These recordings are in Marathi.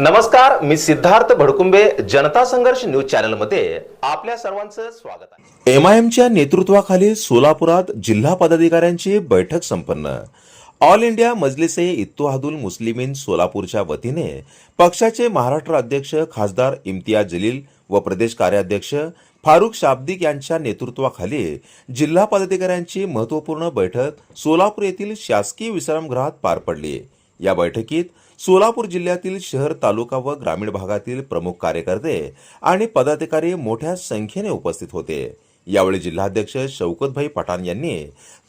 नमस्कार मी सिद्धार्थ भडकुंबे जनता संघर्ष न्यूज चॅनलमध्ये आपल्या सर्वांचं स्वागत आहे. एम नेतृत्वाखाली सोलापुरात जिल्हा पदाधिकाऱ्यांची बैठक संपन्न. ऑल इंडिया मजलिसे ए मुस्लिमीन सोलापूरच्या वतीने पक्षाचे महाराष्ट्र अध्यक्ष खासदार इम्तियाज जलील व प्रदेश कार्याध्यक्ष फारुख शाब्दिक यांच्या नेतृत्वाखाली जिल्हा पदाधिकाऱ्यांची महत्त्वपूर्ण बैठक सोलापूर येथील शासकीय विश्रामगृहात पार पडली. या बैठकीत सोलापूर जिल्ह्यातील शहर तालुका व ग्रामीण भागातील प्रमुख कार्यकर्ते आणि पदाधिकारी मोठ्या संख्येने उपस्थित होते. यावेळी जिल्हाध्यक्ष शौकतभाई पठाण यांनी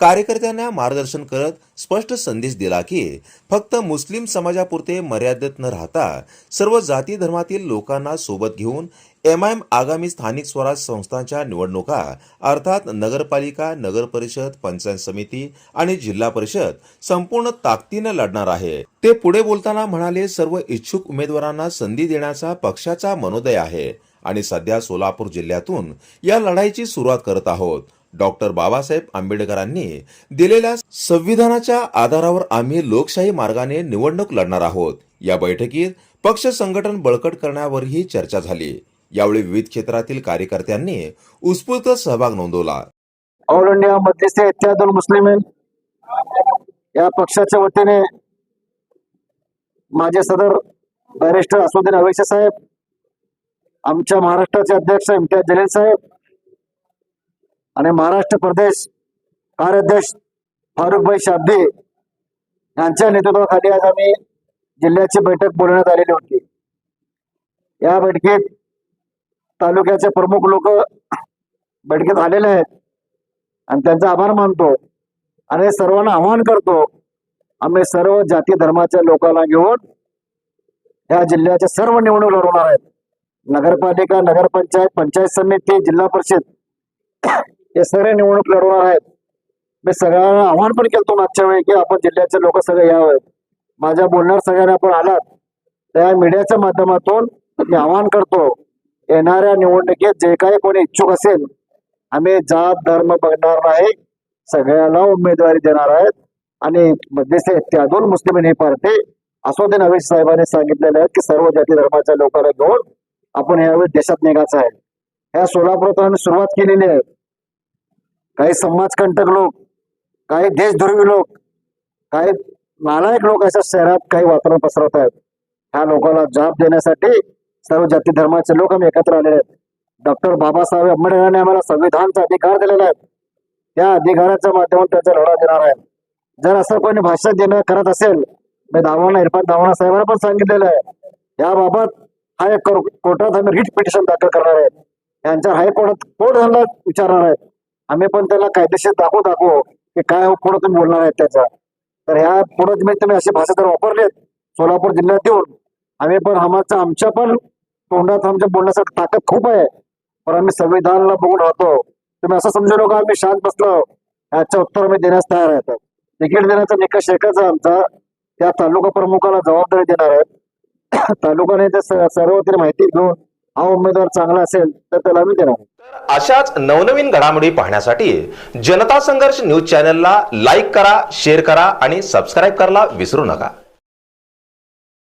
कार्यकर्त्यांना मार्गदर्शन करत स्पष्ट संदेश दिला की फक्त मुस्लिम समाजापुरते मर्यादित न राहता सर्व जाती धर्मातील लोकांना सोबत घेऊन एम आय एम आगामी स्थानिक स्वराज संस्थांच्या निवडणुका अर्थात नगरपालिका नगर परिषद पंचायत समिती आणि जिल्हा परिषद संपूर्ण ताकदीनं लढणार आहे. ते पुढे बोलताना म्हणाले सर्व इच्छुक उमेदवारांना संधी देण्याचा पक्षाचा मनोदय आहे. आणि सध्या सोलापूर जिल्ह्यातून या लढाईची सुरुवात करत आहोत. डॉक्टर बाबासाहेब आंबेडकरांनी दिलेल्या संविधानाच्या आधारावर आम्ही लोकशाही मार्गाने निवडणूक लढणार आहोत. या बैठकीत पक्ष संघटन बळकट करण्यावरही चर्चा झाली. यावेळी विविध क्षेत्रातील कार्यकर्त्यांनी उत्स्फूर्त सहभाग नोंदवला. ऑल इंडिया मध्यस्थ इत्यादुल मुस्लिमीन या पक्षाच्या वतीने माझे सदर बॅरिस्टर असुद्दीन अवेशे साहेब आमच्या महाराष्ट्राचे अध्यक्ष इम्तियाज जलील साहेब आणि महाराष्ट्र प्रदेश कार्याध्यक्ष फारुखभाई शाब्दे यांच्या नेतृत्वाखाली आज आम्ही जिल्ह्याची बैठक बोलवण्यात आलेली होती. या बैठकीत तालुक्याचे प्रमुख लोक बैठकीत आलेले आहेत आणि त्यांचा आभार मानतो आणि सर्वांना आवाहन करतो आम्ही सर्व जाती धर्माच्या लोकांना घेऊन या जिल्ह्याच्या सर्व निवडणूक लढवणार आहेत. नगरपालिका नगरपंचायत पंचायत समिती जिल्हा परिषद हे सगळे निवडणूक लढवणार आहेत. मी सगळ्यांना आव्हान पण केलं मागच्या वेळी की आपण जिल्ह्याचे लोक सगळे यावे. माझ्या बोलणार सगळ्यांना आपण आलात. त्या मीडियाच्या माध्यमातून मी आवाहन करतो येणाऱ्या निवडणुकीत जे काही कोणी इच्छुक असेल आम्ही जात धर्म बघणार नाही. सगळ्याला उमेदवारी देणार आहेत. आणि मध्यस्थी इत्यादुल मुस्लिम ही पार्टी असोदीन अवेश साहेबांनी सांगितलेले आहेत की सर्व जाती धर्माच्या लोकांना घेऊन आपण यावेळी देशात निघायचं आहे. ह्या सोलापुरात सुरुवात केलेली आहे. काही समाजकंटक लोक काही देशद्रोही लोक काही नालायक लोक अशा शहरात काही वातावरण पसरवत आहेत. ह्या लोकांना जाब देण्यासाठी सर्व जाती धर्माचे लोक आम्ही एकत्र आलेले आहेत. डॉक्टर बाबासाहेब आंबेडकरांनी आम्हाला संविधानचा अधिकार दिलेला आहे. त्या अधिकाराच्या माध्यमातून त्याचा लढा देणार आहे. जर असं कोणी भाषण देणं करत असेल मी दावाना इरफान दावाना साहेबांना पण सांगितलेलं आहे. याबाबत हा एक कोर्टात आम्ही रिट पिटिशन दाखल करणार आहे. यांच्या हायकोर्टात कोर्ट झाला विचारणार आहे. आम्ही पण त्याला कायदेशीर दाखवू दाखवू की काय हो, पुढे तुम्ही बोलणार आहेत त्याचा. तर ह्या पुढे तुम्ही तुम्ही अशी भाषा जर वापरलेत सोलापूर जिल्ह्यात येऊन आम्ही पण आम्हाचा आमच्या पण तोंडात आमच्या बोलण्यासाठी ताकद खूप आहे. पण आम्ही संविधानाला बघून राहतो. तुम्ही असं समजू नका आम्ही शांत बसलो. याचं उत्तर आम्ही देण्यास तयार आहेत तिकीट देण्याचा निकष एकच आहे आमचा. त्या तालुका प्रमुखाला जबाबदारी देणार आहेत. तालुका ते सर्वत्र सर्व माहिती घेऊन हा उमेदवार चांगला असेल तर त्याला आम्ही देणार तर अशाच नवनवीन घडामोडी पाहण्यासाठी जनता संघर्ष न्यूज चॅनलला लाईक करा शेअर करा आणि सबस्क्राईब करायला विसरू नका.